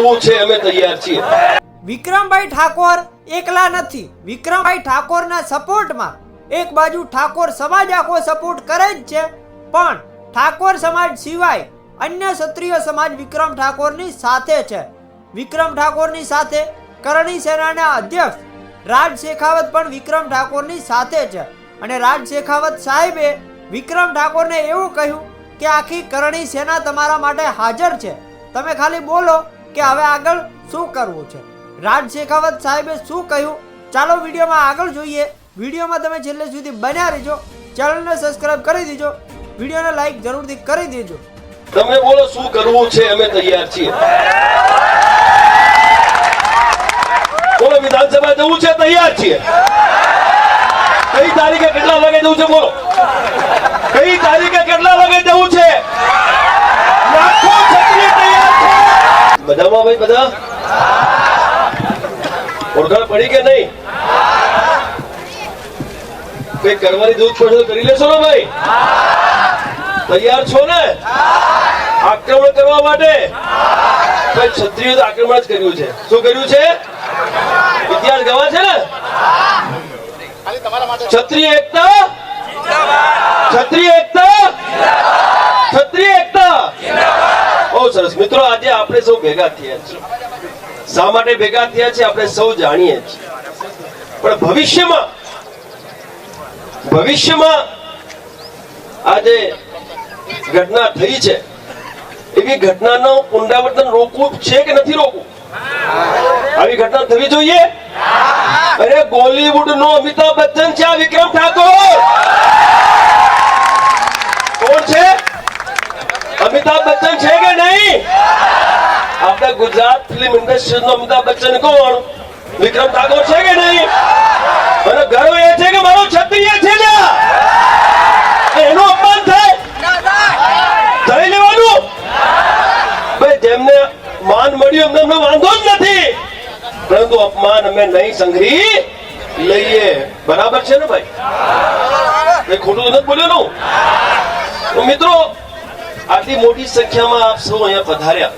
કરવું છે અમે તૈયાર છીએ. વિક્રમભાઈ ઠાકોર એકલા નથી. વિક્રમભાઈ ઠાકોરના સપોર્ટમાં એક બાજુ ઠાકોર સમાજ આખો સપોર્ટ કરે જ છે, પણ ઠાકોર સમાજ સિવાય અન્ય ક્ષત્રિય સમાજ વિક્રમ ઠાકોરની સાથે છે. વિક્રમ ઠાકોરની સાથે કરણી સેનાના અધ્યક્ષ રાજ શેખાવત પણ વિક્રમ ઠાકોરની સાથે છે. અને રાજ શેખાવત સાહેબે વિક્રમ ઠાકોરને એવું કહ્યું કે આખી કરણી સેના તમારા માટે હાજર છે. તમે ખાલી બોલો કે હવે આગળ શું કરવું છે? રાજ શેખાવત સાહેબે શું કહ્યું? ચાલો વિડીયોમાં આગળ જોઈએ. વિડીયોમાં તમે છેલ્લે સુધી બન્યા રહેજો. ચેનલને સબસ્ક્રાઇબ કરી દેજો. વિડીયોને લાઈક જરૂરથી કરી દેજો. તમે બોલો શું કરવું છે? અમે તૈયાર છીએ. બોલો વિધાનસભા જવું છે? તૈયાર છીએ. કઈ તારીખે કેટલા વાગે જવું છે? બોલો. કઈ તારીખે કેટલા વાગે જવું છે લાખો ક્ષત્રિય તૈયાર ભાઈ બધા? ઓળખાણ પડી કે નહીં? કઈ કરવાની દૂધ પડશે કરી લેશો ને ભાઈ? તૈયાર છો ને? આક્રમણ કરવા માટે? ભાઈ ક્ષત્રિયો તો આક્રમણ જ કર્યું છે. શું કર્યું છે? ઇતિહાસ ગવા છે ને? ક્ષત્રિય એકતા? ક્ષત્રિય એકતા? સરસ. મિત્રો, આજે આપણે સૌ ભેગા થયા છીએ. શા માટે ભેગા થયા છે આપણે સૌ જાણીએ છીએ. પણ ભવિષ્યમાં ભવિષ્યમાં આજે ઘટના થઈ છે. એવી ઘટનાનો પુનરાવર્તન રોકવું છે કે નથી રોકવું? આવી ઘટના થવી જોઈએ? અરે બોલીવુડ નો અમિતાભ બચ્ચન છે આ વિક્રમ ઠાકોર કોણ છે અમિતાભ બચ્ચન છે કે નહીં? આપણા ગુજરાત ફિલ્મ ઇન્ડસ્ટ્રી નો અમિતાભ બચ્ચન કોણ? વિક્રમ ઠાકોર છે કે નહીં? મને ગર્વ એ છે કે મારો ક્ષત્રિય છે. એનું અપમાન થાય? થઈ લેવાનું? ભાઈ, જેમને માન મળ્યું, એમને અમને વાંધો જ નથી. પરંતુ અપમાન અમે નહીં સંઘરી લઈએ. બરાબર છે ને ભાઈ? ખોટું નથી બોલ્યો મિત્રો આટલી મોટી સંખ્યામાં આપ સૌ અહીંયા પધાર્યા.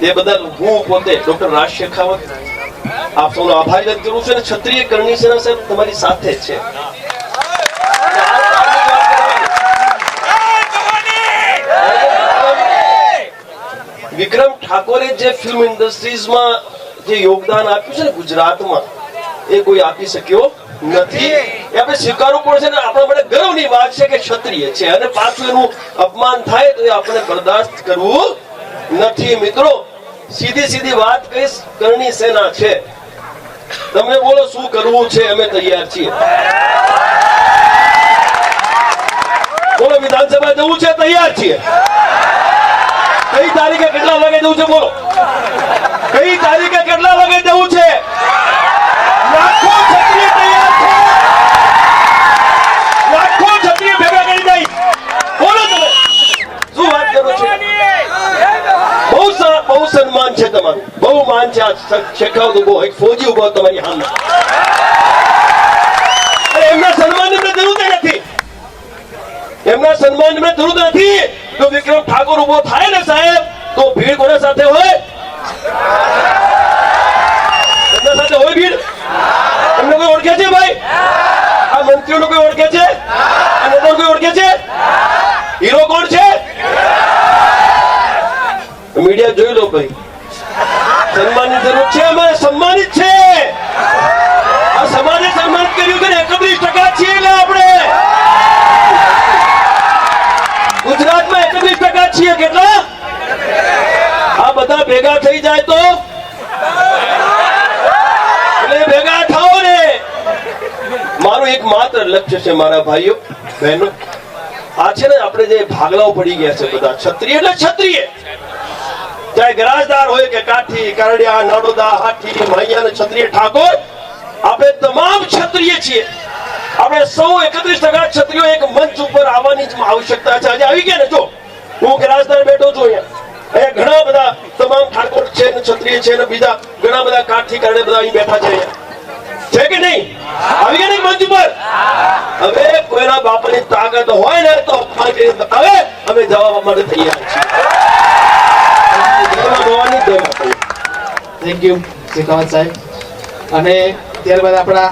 તે બદલ હું પોતે ડોક્ટર રાજ શેખાવત આપ સૌનો આભાર વ્યક્ત કરું છું અને ક્ષત્રિય કરણી સેના સાહેબ તમારી સાથે છે. વિક્રમ ઠાકોરે જે ફિલ્મ ઇન્ડસ્ટ્રીઝમાં જે યોગદાન આપ્યું છે ને ગુજરાતમાં, એ કોઈ આપી શક્યો નથી? આપણે સ્વીકારવું પડશે ને આપણા માટે ગર્વની વાત છે કે ક્ષત્રિય છે. અને પાછું એનું અપમાન થાય તો એ આપણે બરદાસ્ત કરવું નથી. મિત્રો, સીધી સીધી વાત કહીશ કરણી સેના છે. તમે બોલો, શું કરવું છે? અમે તૈયાર છીએ. બોલો વિધાનસભા જવું છે? તૈયાર છીએ. કઈ તારીખે કેટલા વાગે જવું છે? બોલો. કઈ તારીખે કેટલા વાગે જવું છે લાખો ક્ષત્રિય તૈયાર છે લાખો ક્ષત્રિય ભેગા કરી દઈ બોલો તમે શું વાત કરો છો બહુ સ- બહુ સન્માન છે તમારું બહુ માન છે. આ શેખાવત ઊભો એક ફોજી ઊભો તમારી હાલમાં. એમના સન્માન એમને જરૂર નથી. એમના સન્માન એમને જરૂર નથી. જો વિક્રમ ઠાકોર ઊભો થાય ને સાહેબ, તો ભીડ કોના સાથે હોય? એમના સાથે હોય ભીડ? એમને કોઈ ઓળખે છે ભાઈ? આ મંત્રીઓને કોઈ ઓળખે છે? આ નેતાઓ કોઈ ઓળખે છે? હીરો કોણ છે? મીડિયા જોઈ લો ભાઈ. સન્માનની જરૂર છે, અમારે સન્માનિત છે. આ સમાજે સન્માનિત કર્યું કે એકત્રીસ ટકા છીએ આપણે. ગુજરાતમાં એકત્રીસ ટકા છીએ. કેટલા? આ બધા ભેગા થઈ જાય તો? ભેગા થાઓ ને. મારું એક માત્ર લક્ષ્ય છે, મારા ભાઈઓ, બહેનો. આ છે ને, આપણે જે ભાગલાઓ પડી ગયા છે બધા. ક્ષત્રિય એટલે ક્ષત્રિય. ચાહે ગરાજદાર હોય કે કાઠી, કરડિયા નડોદા હાથી મૈયા ક્ષત્રિય, ઠાકોર, આપણે તમામ ક્ષત્રિય છીએ. આપણે સૌ એકત્રીસ ટકા ક્ષત્રિયો એક મંચ ઉપર આવવાની આવશ્યકતા છે. આજે આવી ગયા ને જો? હું ગરાજદાર બેઠો છું અહીંયા. ઘણા બધા તમામ ઠાકોર છે ને ક્ષત્રિય છે ને બીજા ઘણા બધા કાઠી, કરડે બધા બેઠા છે કે નહીં? આવી ગયા ને મંચ ઉપર? હવે કોઈના બાપાની તાકાત હોય ને તો અપમાન જવાબ માટે તૈયાર છીએ. થેન્ક યુ શેખાવત સાહેબ અને ત્યારબાદ આપણા